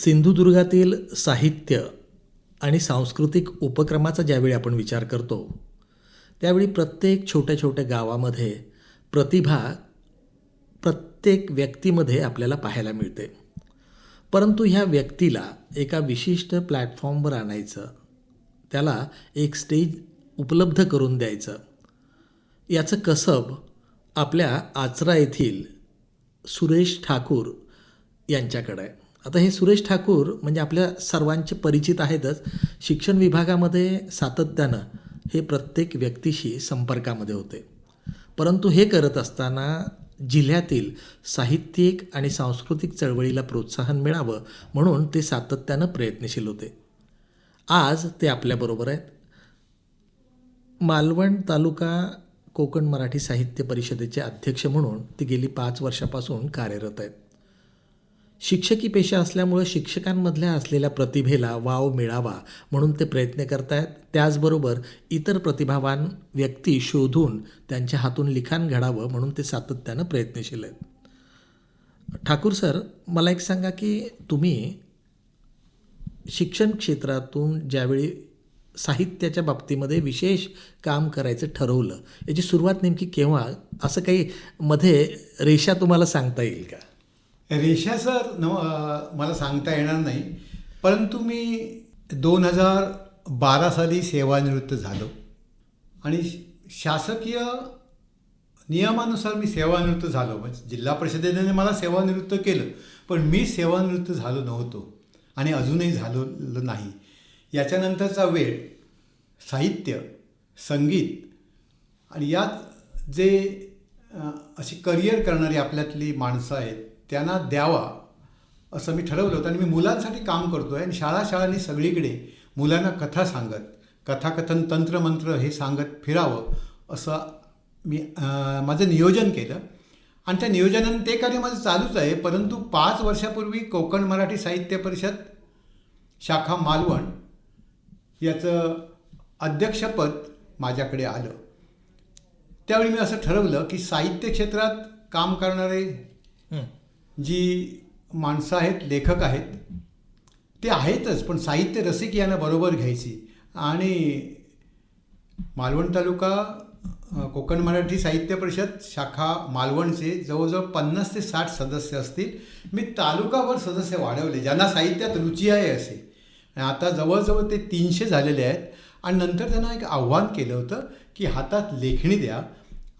सिंधुदुर्गातील साहित्य आणि सांस्कृतिक उपक्रमाचा ज्यावेळी आपण विचार करतो त्यावेळी प्रत्येक छोट्या छोट्या गावामध्ये प्रतिभा प्रत्येक व्यक्तीमध्ये आपल्याला पाहायला मिळते. परंतु ह्या व्यक्तीला एका विशिष्ट प्लॅटफॉर्मवर आणायचं त्याला एक स्टेज उपलब्ध करून द्यायचं याचं कसब आपल्या आचरा येथील सुरेश ठाकूर यांच्याकडे आहे. आता हे सुरेश ठाकूर म्हणजे आपल्या सर्वांचे परिचित आहेतच. शिक्षण विभागामध्ये सातत्यानं हे प्रत्येक व्यक्तीशी संपर्कामध्ये होते. परंतु हे करत असताना जिल्ह्यातील साहित्यिक आणि सांस्कृतिक चळवळीला प्रोत्साहन मिळावं म्हणून ते सातत्यानं प्रयत्नशील होते. आज ते आपल्याबरोबर आहेत. मालवण तालुका कोकण मराठी साहित्य परिषदेचे अध्यक्ष म्हणून ते गेली पाच वर्षापासून कार्यरत आहेत. शिक्षकी पेशा असल्यामुळं शिक्षकांमधल्या असलेल्या प्रतिभेला वाव मिळावा म्हणून ते प्रयत्न करत आहेत त्याचबरोबर इतर प्रतिभावान व्यक्ती शोधून त्यांच्या हातून लिखाण घडावं म्हणून ते सातत्यानं प्रयत्नशील आहेत. ठाकूर सर मला एक सांगा की तुम्ही शिक्षण क्षेत्रातून ज्यावेळी साहित्याच्या बाबतीमध्ये विशेष काम करायचं ठरवलं याची सुरुवात नेमकी केव्हा? असं काही मध्ये रेषा तुम्हाला सांगता येईल का? रेषा सर न मला सांगता येणार नाही परंतु मी दोन हजार बारा साली सेवानिवृत्त झालो. आणि शासकीय नियमानुसार मी सेवानिवृत्त झालो. म्हणजे जिल्हा परिषदेने मला सेवानिवृत्त केलं पण मी सेवानिवृत्त झालो नव्हतो आणि अजूनही झालो नाही. याच्यानंतरचा वेळ साहित्य संगीत आणि यात जे अशी करिअर करणारी आपल्यातली माणसं आहेत त्यांना द्यावा असं मी ठरवलं होतं आणि मी मुलांसाठी काम करतो आहे आणि शाळा शाळांनी सगळीकडे मुलांना कथा सांगत कथाकथन तंत्रमंत्र हे सांगत फिरावं असं मी माझं नियोजन केलं. आणि त्या नियोजनानं ते कार्य माझं चालूच आहे परंतु पाच वर्षापूर्वी कोकण मराठी साहित्य परिषद शाखा मालवण याचं अध्यक्षपद माझ्याकडे आलं. त्यावेळी मी असं ठरवलं की साहित्य क्षेत्रात काम करणारे जी माणसं आहेत लेखक आहेत ते आहेतच पण साहित्य रसिक यांना बरोबर घ्यायची. आणि मालवण तालुका कोकण मराठी साहित्य परिषद शाखा मालवणचे जवळजवळ पन्नास ते साठ सदस्य असतील. मी तालुकाभर सदस्य वाढवले ज्यांना साहित्यात रुची आहे असे. आणि आता जवळजवळ ते तीनशे झालेले आहेत. आणि नंतर त्यांना एक आव्हान केलं होतं की हातात लेखणी द्या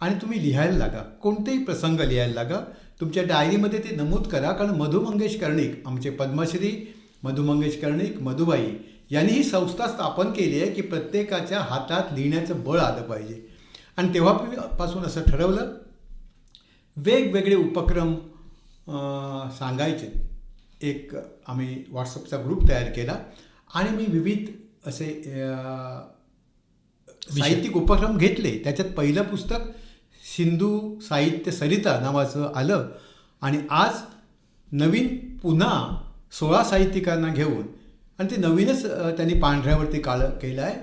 आणि तुम्ही लिहायला लागा. कोणतेही प्रसंग लिहायला लागा. तुमच्या डायरीमध्ये ते नमूद करा कारण मधु मंगेश कर्णिक आमचे पद्मश्री मधु मंगेश कर्णिक मधुबाई यांनी ही संस्था स्थापन केली आहे की प्रत्येकाच्या हातात लिहिण्याचं बळ आलं पाहिजे. आणि तेव्हापासून असं ठरवलं वेगवेगळे उपक्रम सांगायचे. एक आम्ही व्हॉट्सअपचा ग्रुप तयार केला आणि मी विविध असे साहित्यिक उपक्रम घेतले. त्याच्यात पहिलं पुस्तक सिंधू साहित्य सरिता नावाचं आलं. आणि आज नवीन पुन्हा सोळा साहित्यिकांना घेऊन आणि ते नवीनच त्यांनी पांढऱ्यावरती काळ केलं आहे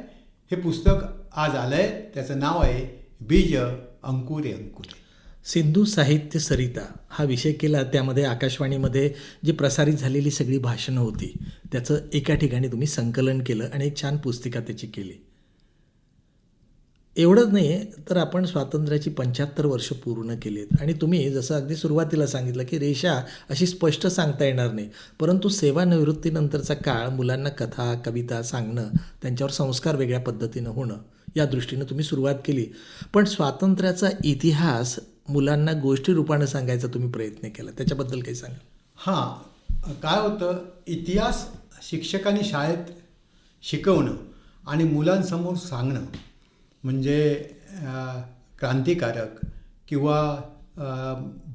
हे पुस्तक आज आलं आहे त्याचं नाव आहे बीज अंकुरे अंकुरे. सिंधू साहित्य सरिता हा विषय केला. त्यामध्ये आकाशवाणीमध्ये जी प्रसारित झालेली सगळी भाषणं होती त्याचं एका ठिकाणी तुम्ही संकलन केलं आणि एक छान पुस्तिका त्याची केली. एवढंच नाही तर आपण स्वातंत्र्याची पंच्याहत्तर वर्ष पूर्ण केलीत. आणि तुम्ही जसं अगदी सुरुवातीला सांगितलं की रेषा अशी स्पष्ट सांगता येणार नाही परंतु सेवानिवृत्तीनंतरचा काळ मुलांना कथा कविता सांगणं त्यांच्यावर संस्कार वेगळ्या पद्धतीनं होणं या दृष्टीनं तुम्ही सुरुवात केली. पण स्वातंत्र्याचा इतिहास मुलांना गोष्टी रूपानं सांगायचा तुम्ही प्रयत्न केला. त्याच्याबद्दल काही सांगा. हां काय होतं इतिहास शिक्षकांनी शाळेत शिकवणं आणि मुलांसमोर सांगणं म्हणजे क्रांतिकारक किंवा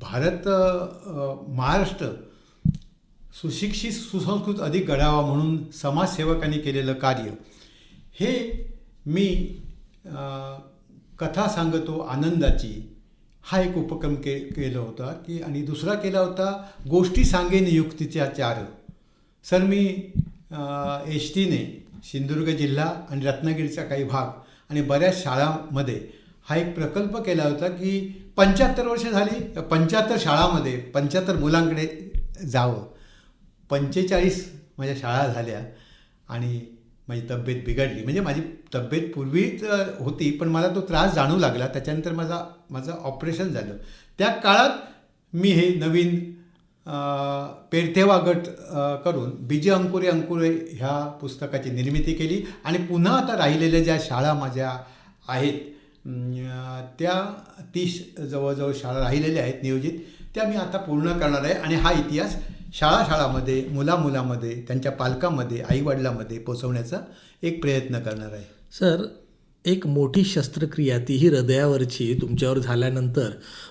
भारत महाराष्ट्र सुशिक्षित सुसंस्कृत अधिक घडावा म्हणून समाजसेवकांनी केलेलं कार्य. हे मी कथा सांगतो आनंदाची. हा एक उपक्रम के केला होता की आणि दुसरा केला होता गोष्टी सांगेन युक्तीच्या चार. सर मी एस टीने सिंधुदुर्ग जिल्हा आणि रत्नागिरीचा काही भाग आणि बऱ्याच शाळांमध्ये हा एक प्रकल्प केला होता की पंच्याहत्तर वर्ष झाली पंच्याहत्तर शाळामध्ये पंच्याहत्तर मुलांकडे जावं. पंचेचाळीस माझ्या शाळा झाल्या आणि माझी तब्येत बिघडली. म्हणजे माझी तब्येत पूर्वीच होती पण मला तो त्रास जाणू लागला. त्याच्यानंतर माझा माझं ऑपरेशन झालं. त्या काळात मी हे नवीन पेरथेवा गट करून बीजे अंकुरे अंकुरे ह्या पुस्तकाची निर्मिती केली आणि पुन्हा आता राहिलेल्या ज्या शाळा माझ्या आहेत त्या तीस जवळजवळ शाळा राहिलेल्या आहेत नियोजित त्या मी आता पूर्ण करणार आहे. आणि हा इतिहास शाळा शाळामध्ये मुलामुलामध्ये त्यांच्या पालकामध्ये आईवडिलामध्ये पोचवण्याचा एक प्रयत्न करणार आहे. सर एक मोठी शस्त्रक्रिया तीही हृदयावरची तुमच्यावर झाल्यानंतर.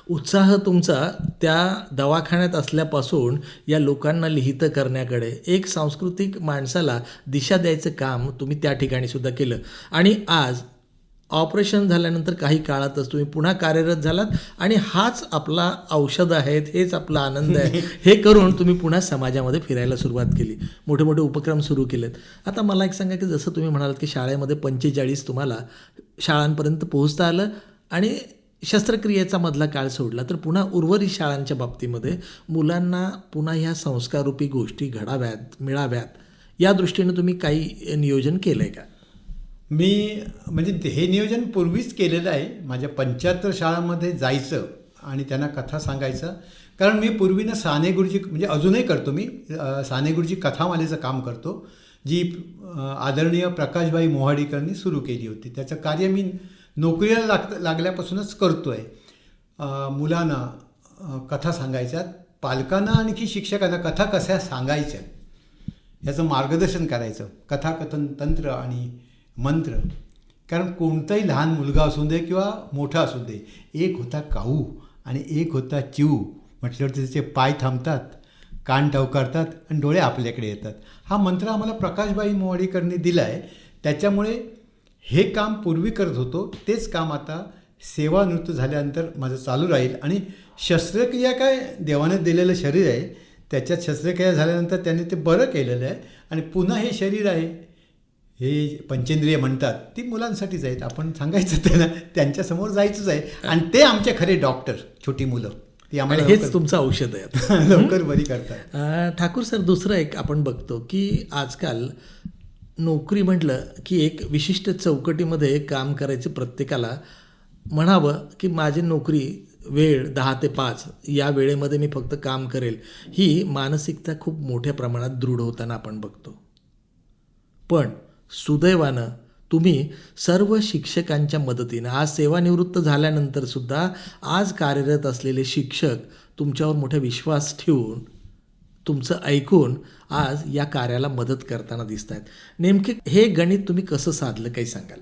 उत्साह तुमचा त्या दवाखान्यात असल्यापासून या लोकांना लिहितं करण्याकडे. एक सांस्कृतिक माणसाला दिशा द्यायचं काम तुम्ही त्या ठिकाणी सुद्धा केलं. आणि आज ऑपरेशन झाल्यानंतर काही काळातच तुम्ही पुन्हा कार्यरत झालात आणि हाच आपला औषध आहेत हेच आपला आनंद आहे. हे करून तुम्ही पुन्हा समाजामध्ये फिरायला सुरुवात केली. मोठे मोठे उपक्रम सुरू केलेत. आता मला एक सांगा की जसं तुम्ही म्हणालात की शाळेमध्ये पंचेचाळीस तुम्हाला शाळांपर्यंत पोहोचता आलं आणि शस्त्रक्रियेचा मधला काळ सोडला तर पुन्हा उर्वरित शाळांच्या बाबतीमध्ये मुलांना पुन्हा ह्या संस्काररूपी गोष्टी घडाव्यात मिळाव्यात या दृष्टीनं तुम्ही काही नियोजन केलं आहे का? मी म्हणजे ते- हे नियोजन पूर्वीच केलेलं आहे. माझ्या पंच्याहत्तर शाळांमध्ये जायचं आणि त्यांना कथा सांगायचं. कारण मी पूर्वीनं साने गुरुजी म्हणजे अजूनही करतो मी साने गुरुजी कथामालेचं काम करतो जी आदरणीय प्रकाशभाई मोहाडीकरनी सुरू केली होती. त्याचं कार्य मी नोकरीला लाग लागल्यापासूनच करतो आहे मुलांना कथा सांगायच्या पालकांना आणखी शिक्षकांना कथा कशा सांगायच्या याचं मार्गदर्शन करायचं. कथाकथन तंत्र आणि मंत्र. कारण कोणताही लहान मुलगा असू दे किंवा मोठा असू दे एक होता काऊ आणि एक होता चिऊ. म्हटल्यावर त्याचे पाय थांबतात कान टवकारतात आणि डोळे आपल्याकडे येतात. हा मंत्र आम्हाला प्रकाशबाई मोवाडीकरने दिला आहे त्याच्यामुळे हे काम पूर्वी करत होतो. तेच काम आता सेवानिवृत्त झाल्यानंतर माझं चालू राहील. आणि शस्त्रक्रिया काय देवानं दिलेलं शरीर आहे त्याच्यात शस्त्रक्रिया झाल्यानंतर त्याने ते बरं केलेलं आहे. आणि पुन्हा हे शरीर आहे. हे पंचेंद्रिय म्हणतात ती मुलांसाठीच आहेत. आपण सांगायचं त्यांना त्यांच्यासमोर जायचंच आहे. आणि ते आमचे खरे डॉक्टर छोटी मुलं. ती आम्हाला हेच तुमचं औषध आहे. लवकर बरी करतात. ठाकूर सर दुसरं एक आपण बघतो की आजकाल नोकरी म्हटलं की एक विशिष्ट चौकटीमध्ये काम करायचं प्रत्येकाला म्हणावं की माझी नोकरी वेळ दहा ते पाच या वेळेमध्ये मी फक्त काम करेल. ही मानसिकता खूप मोठ्या प्रमाणात दृढ होताना आपण बघतो. पण सुदैवानं तुम्ही सर्व शिक्षकांच्या मदतीनं आज सेवानिवृत्त झाल्यानंतर सुद्धा आज कार्यरत असलेले शिक्षक तुमच्यावर मोठा विश्वास ठेवून तुमचं ऐकून आज या कार्याला मदत करताना दिसत आहेत नेमके हे गणित तुम्ही कसं साधलं काही सांगाल?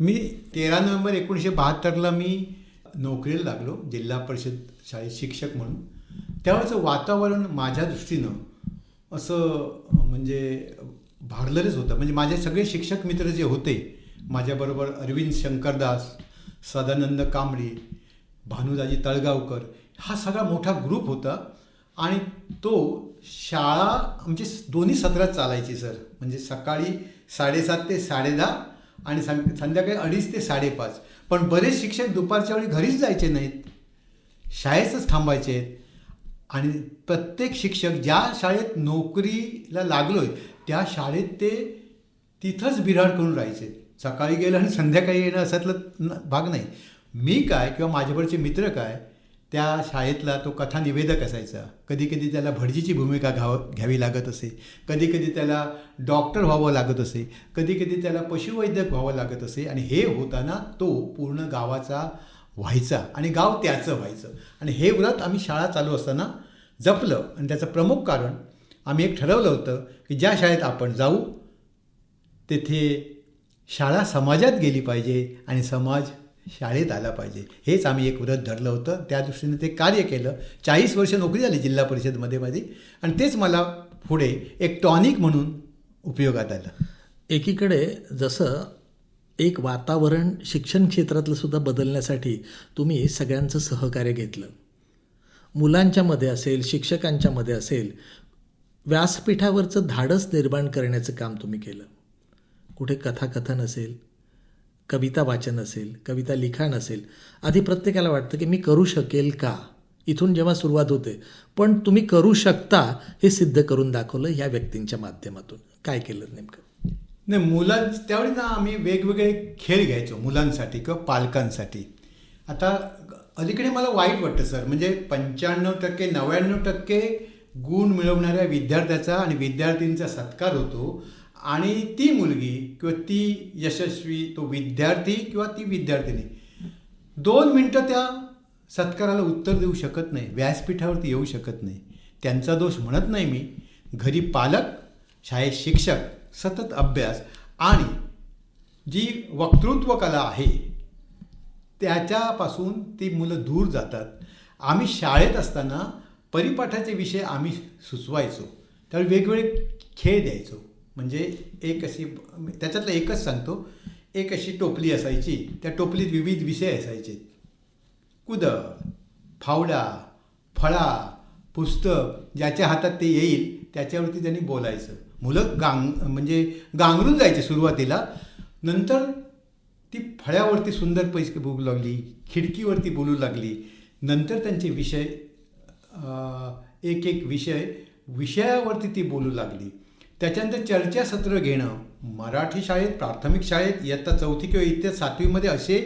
मी तेरा नोव्हेंबर एकोणीसशे बहात्तरला मी नोकरीला लागलो जिल्हा परिषद शाळेत शिक्षक म्हणून. त्यावेळेचं वातावरण माझ्या दृष्टीनं असं म्हणजे भारलेलंच होतं. म्हणजे माझे सगळे शिक्षक मित्र जे होते माझ्याबरोबर अरविंद शंकरदास सदानंद कांबळी भानुदाजी तळगावकर हा सगळा मोठा ग्रुप होता. आणि तो शाळा आमची दोन्ही सत्रात चालायची सर. म्हणजे सकाळी साडेसात ते साडेदहा आणि सं संध्याकाळी अडीच ते साडेपाच. पण बरेच शिक्षक दुपारच्या वेळी घरीच जायचे नाहीत. शाळेतच थांबायचे. आहेत आणि प्रत्येक शिक्षक ज्या शाळेत नोकरीला लागलो आहे त्या शाळेत ते तिथंच बिराड करून राहायचे. सकाळी गेलं आणि संध्याकाळी येणं असातलं भाग नाही. मी काय किंवा माझ्याकडचे मित्र काय त्या शाळेतला तो कथा निवेदक असायचा. कधी कधी त्याला भटजीची भूमिका घ्याव घ्यावी लागत असे. कधी कधी त्याला डॉक्टर व्हावं लागत असे. कधी कधी त्याला पशुवैद्यक व्हावं लागत असे. आणि हे होताना तो पूर्ण गावाचा व्हायचा आणि गाव त्याचं व्हायचं. आणि हे व्रत आम्ही शाळा चालू असताना जपलं. आणि त्याचं प्रमुख कारण आम्ही एक ठरवलं होतं की ज्या शाळेत आपण जाऊ तेथे शाळा समाजात गेली पाहिजे आणि समाज शाळेत आला पाहिजे. हेच आम्ही एक व्रत धरलं होतं. त्या दृष्टीने ते कार्य केलं. चाळीस वर्ष नोकरी झाली जिल्हा परिषदमध्ये माझी. आणि तेच मला पुढे एक टॉनिक म्हणून उपयोगात आलं. एकीकडे जसं एक वातावरण शिक्षण क्षेत्रातलं सुद्धा बदलण्यासाठी तुम्ही सगळ्यांचं सहकार्य घेतलं. मुलांच्यामध्ये असेल शिक्षकांच्यामध्ये असेल व्यासपीठावरचं धाडस निर्माण करण्याचं काम तुम्ही केलं. कुठे कथाकथन असेल कविता वाचन असेल कविता लिखाण असेल आधी प्रत्येकाला वाटतं की मी करू शकेल का? इथून जेव्हा सुरुवात होते पण तुम्ही करू शकता हे सिद्ध करून दाखवलं ह्या व्यक्तींच्या माध्यमातून. काय केलं नेमकं? नाही मुलां त्यावेळी ना आम्ही वेगवेगळे खेळ घ्यायचो मुलांसाठी किंवा पालकांसाठी. आता अलीकडे मला वाईट वाटतं सर. म्हणजे पंच्याण्णव टक्के नव्याण्णव टक्के गुण मिळवणाऱ्या विद्यार्थ्याचा आणि विद्यार्थींचा सत्कार होतो. आणि ती मुलगी किंवा ती यशस्वी तो विद्यार्थी किंवा ती विद्यार्थिनी दोन मिनटं त्या सत्काराला उत्तर देऊ शकत नाही व्यासपीठावरती येऊ शकत नाही. त्यांचा दोष म्हणत नाही मी. घरी पालक शाळेत शिक्षक सतत अभ्यास आणि जी वक्तृत्व कला आहे त्याच्यापासून ती मुलं दूर जातात. आम्ही शाळेत असताना परिपाठाचे विषय आम्ही सुचवायचो. त्यावेळी वेगवेगळे खेळ द्यायचो. म्हणजे एक अशी त्याच्यातलं एकच सांगतो. एक अशी टोपली असायची. त्या टोपलीत विविध विषय असायचे. कुदळ फावडा फळा पुस्तक ज्याच्या हातात ते येईल त्याच्यावरती त्यांनी बोलायचं. मुलं गांग म्हणजे गांगरून जायचे सुरुवातीला. नंतर ती फळ्यावरती सुंदर पैसे बोलू लागली खिडकीवरती बोलू लागली. नंतर त्यांचे विषय एक एक विषय विषयावरती ती बोलू लागली. त्याच्यानंतर चर्चासत्र घेणं मराठी शाळेत प्राथमिक शाळेत इयत्ता चौथी किंवा इयत्ता सातवीमध्ये असे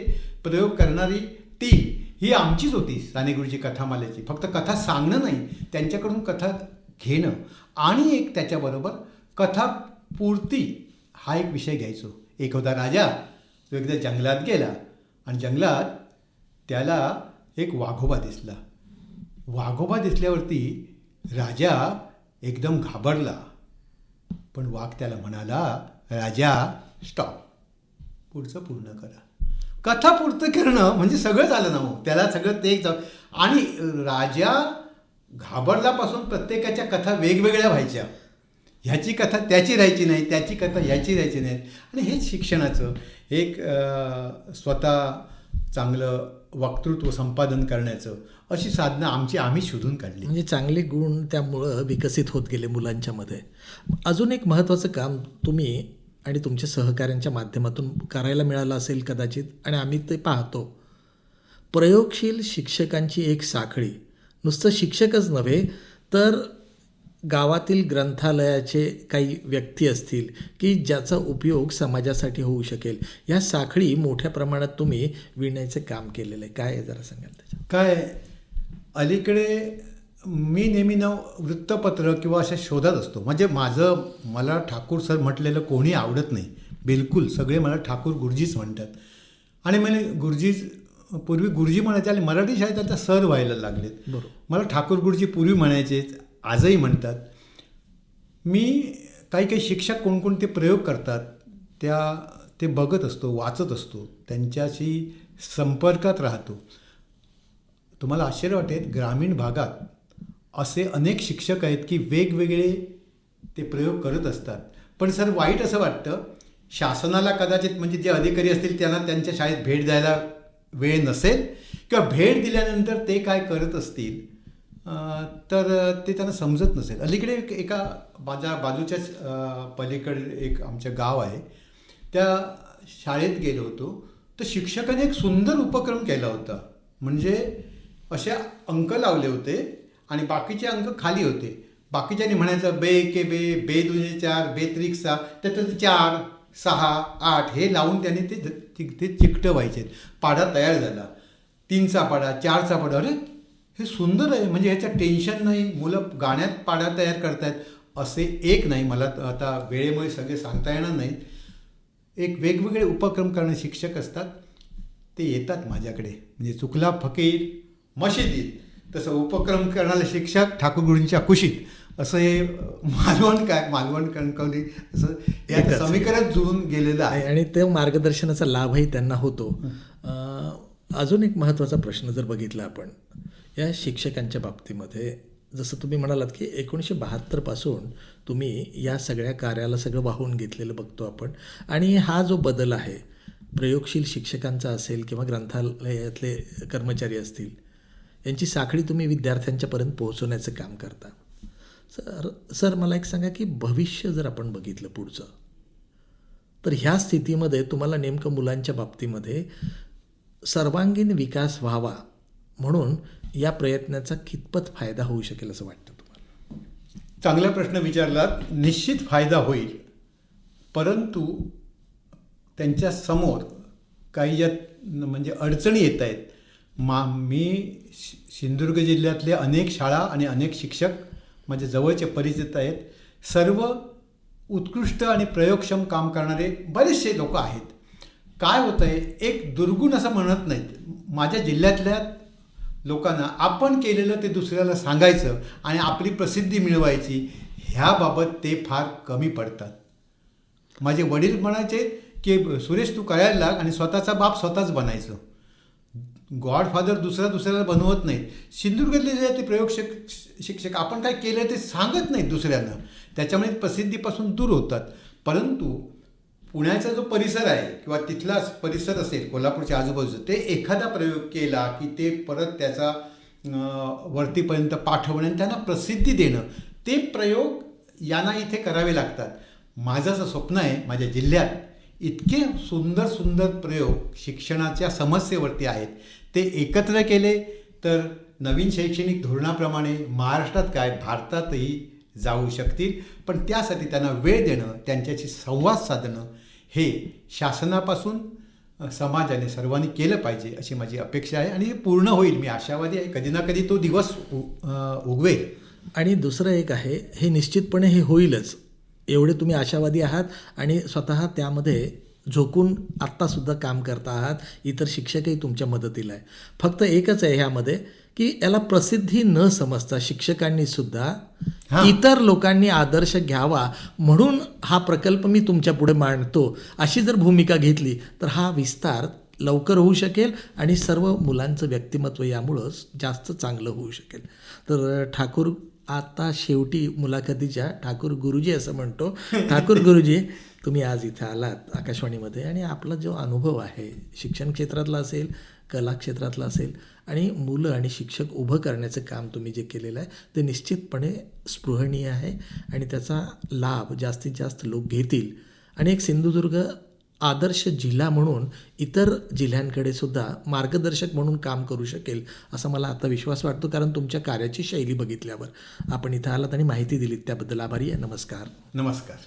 प्रयोग करणारी टीम ही आमचीच होती सानेगुरुजी कथामालेची. फक्त कथा सांगणं नाही त्यांच्याकडून कथा घेणं. आणि एक त्याच्याबरोबर कथापूर्ती हा एक विषय घ्यायचो. एक होता राजा तो एकदा जंगलात गेला. आणि जंगलात त्याला एक वाघोबा दिसला. वाघोबा दिसल्यावरती राजा एकदम घाबरला. पण वाघ त्याला म्हणाला राजा स्टॉप पुढचं पूर्ण करा. कथा पूर्ण करणं म्हणजे सगळं झालं ना हो. त्याला सगळं ते आणि राजा घाबरल्यापासून प्रत्येकाच्या कथा वेगवेगळ्या व्हायच्या. ह्याची कथा त्याची राहायची नाही त्याची कथा ह्याची राहायची नाही. आणि हेच शिक्षणाचं. एक स्वतः चांगलं वक्तृत्व संपादन करण्याचं अशी साधनं आमची आम्ही शोधून काढली. म्हणजे चांगले गुण त्यामुळं विकसित होत गेले मुलांच्यामध्ये अजून एक महत्त्वाचं काम तुम्ही आणि तुमच्या सहकाऱ्यांच्या माध्यमातून करायला मिळालं असेल कदाचित आणि आम्ही ते पाहतो. प्रयोगशील शिक्षकांची एक साखळी. नुसतं शिक्षकच नव्हे तर गावातील ग्रंथालयाचे काही व्यक्ती असतील की ज्याचा उपयोग समाजासाठी होऊ शकेल या साखळी मोठ्या प्रमाणात तुम्ही विणण्याचे काम केलेलं आहे. काय आहे जरा सांगाल त्याच्यात? काय अलीकडे मी नेहमी ना वृत्तपत्र किंवा अशा शोधात असतो. म्हणजे माझं मला ठाकूर सर म्हटलेलं कोणी आवडत नाही. बिलकुल सगळे मला ठाकूर गुरुजीच म्हणतात. आणि मला गुरुजीच पूर्वी गुरुजी म्हणायचे आणि मराठी शाळेत आता सर व्हायला लागलेत. बरोबर. मला ठाकूर गुरुजी पूर्वी म्हणायचे आजही म्हणतात मी काही काही शिक्षक कोणकोणते प्रयोग करतात त्या ते बघत असतो वाचत असतो त्यांच्याशी संपर्कात राहतो. तुम्हाला आश्चर्य वाटेल ग्रामीण भागात असे अनेक शिक्षक आहेत की वेगवेगळे ते प्रयोग करत असतात. पण सर वाईट असं वाटतं शासनाला कदाचित म्हणजे जे अधिकारी असतील त्यांना त्यांच्या शाळेत भेट द्यायला वेळ नसेल किंवा भेट दिल्यानंतर ते काय करत असतील तर ते त्यांना समजत नसेल. अलीकडे एक एका माझ्या बाजूच्याच पलीकडे एक आमचं गाव आहे. त्या शाळेत गेलो होतो. तर शिक्षकाने एक सुंदर उपक्रम केला होता. म्हणजे असे अंक लावले होते आणि बाकीचे अंक खाली होते. बाकीच्यांनी म्हणायचं बे के बे बे दुजे चार बे त्रिक सहा त्याच्यात चार सहा आठ हे लावून त्यांनी ते ते ते चिकटं व्हायचे पाढा तयार झाला. तीनचा पाढा चारचा पाढा अरे हे सुंदर आहे. म्हणजे ह्याचं टेन्शन नाही. मुलं गाण्यात पाढा तयार करतायत असे एक नाही. मला आता वेळेमुळे सगळे सांगता येणार नाहीत. एक वेगवेगळे उपक्रम करणारे शिक्षक असतात. ते येतात माझ्याकडे. म्हणजे चुकला फकीर मशिदीत तसं उपक्रम करणारे शिक्षक ठाकूर गुरूंच्या कुशीत. असं हे मालवण काय? मालवण कणकवली. असं. यात समीकरण जुळून गेलेलं आहे. आणि ते मार्गदर्शनाचा लाभही त्यांना होतो. अजून एक महत्त्वाचा प्रश्न जर बघितला आपण या शिक्षकांच्या बाबतीमध्ये जसं तुम्ही म्हणालात की एकोणीसशे बहात्तरपासून तुम्ही या सगळ्या कार्याला सगळं वाहून घेतलेलं बघतो आपण. आणि हा जो बदल आहे प्रयोगशील शिक्षकांचा असेल किंवा ग्रंथालयातले कर्मचारी असतील यांची साखळी तुम्ही विद्यार्थ्यांच्यापर्यंत पोहोचवण्याचं काम करता. सर सर मला एक सांगा की भविष्य जर आपण बघितलं पुढचं तर ह्या स्थितीमध्ये तुम्हाला नेमकं मुलांच्या बाबतीमध्ये सर्वांगीण विकास व्हावा म्हणून या प्रयत्नाचा कितपत फायदा होऊ शकेल असं वाटतं तुम्हाला? चांगला प्रश्न विचारलात निश्चित फायदा होईल. परंतु त्यांच्यासमोर काही ज्या म्हणजे अडचणी येत आहेत मा मी शि- सिंधुदुर्ग जिल्ह्यातले अनेक शाळा आणि अनेक शिक्षक माझ्या जवळचे परिचित आहेत. सर्व उत्कृष्ट आणि प्रयोगक्षम काम करणारे बरेचसे लोक आहेत. काय होतं आहे एक दुर्गुण असं म्हणत नाहीत. माझ्या जिल्ह्यातल्या लोकांना आपण केलेलं ते दुसऱ्याला सांगायचं आणि आपली प्रसिद्धी मिळवायची ह्याबाबत ते फार कमी पडतात. माझे वडील म्हणायचे की सुरेश तू करायला लाग आणि स्वतःचा बाप स्वतःच बनायचं. गॉडफादर दुसरा दुसऱ्याला बनवत नाहीत. सिंधुदुर्गातले जे ते प्रयोग शिक शिक्षक. आपण काय केलं ते सांगत नाहीत दुसऱ्यांना. त्याच्यामुळे प्रसिद्धीपासून दूर होतात. परंतु पुण्याचा जो परिसर आहे किंवा तिथला परिसर असेल कोल्हापूरच्या आजूबाजूचं ते एखादा प्रयोग केला की ते परत त्याचा वरतीपर्यंत पाठवणं आणि त्यांना प्रसिद्धी देणं ते प्रयोग यांना इथे करावे लागतात. माझं असं स्वप्न आहे माझ्या जिल्ह्यात इतके सुंदर सुंदर प्रयोग शिक्षणाच्या समस्येवरती आहेत. ते एकत्र केले तर नवीन शैक्षणिक धोरणाप्रमाणे महाराष्ट्रात काय भारतातही जाऊ शकतील. पण त्यासाठी त्यांना वेळ देणं त्यांच्याशी संवाद साधणं हे शासनापासून समाजाने सर्वांनी केलं पाहिजे अशी माझी अपेक्षा आहे आणि हे पूर्ण होईल. मी आशावादी आहे. कधी ना कधी तो दिवस उ उगवेल. आणि दुसरं एक आहे हे निश्चितपणे हे होईलच. एवढे तुम्ही आशावादी आहात आणि स्वतः त्यामध्ये झोकून आत्तासुद्धा काम करता आहात. इतर शिक्षकही तुमच्या मदतीला आहे. फक्त एकच आहे ह्यामध्ये की याला प्रसिद्धी न समजता शिक्षकांनी सुद्धा. इतर लोकांनी आदर्श घ्यावा म्हणून हा प्रकल्प मी तुमच्यापुढे मांडतो. अशी जर भूमिका घेतली तर हा विस्तार लवकर होऊ शकेल आणि सर्व मुलांचं व्यक्तिमत्व यामुळं जास्त चांगलं होऊ शकेल. तर ठाकूर आता शेवटी मुलाखतीच्या ठाकूर गुरुजी असं म्हणतो. ठाकूर गुरुजी तुम्ही आज इथं आलात आकाशवाणीमध्ये आणि आपला जो अनुभव आहे शिक्षण क्षेत्रातला असेल कला क्षेत्रातला असेल आणि मुलं आणि शिक्षक उभं करण्याचं काम तुम्ही जे केलेलं आहे ते निश्चितपणे स्पृहणीय आहे आणि त्याचा लाभ जास्तीत जास्त लोक घेतील. आणि एक सिंधुदुर्ग आदर्श जिल्हा म्हणून इतर जिल्ह्यांकडे सुद्धा मार्गदर्शक म्हणून काम करू शकेल असा मला आता विश्वास वाटतो. कारण तुमच्या कार्याची शैली बघितल्यावर आपण इथं आलात आणि माहिती दिलीत. त्याबद्दल आभारी आहे. नमस्कार. नमस्कार.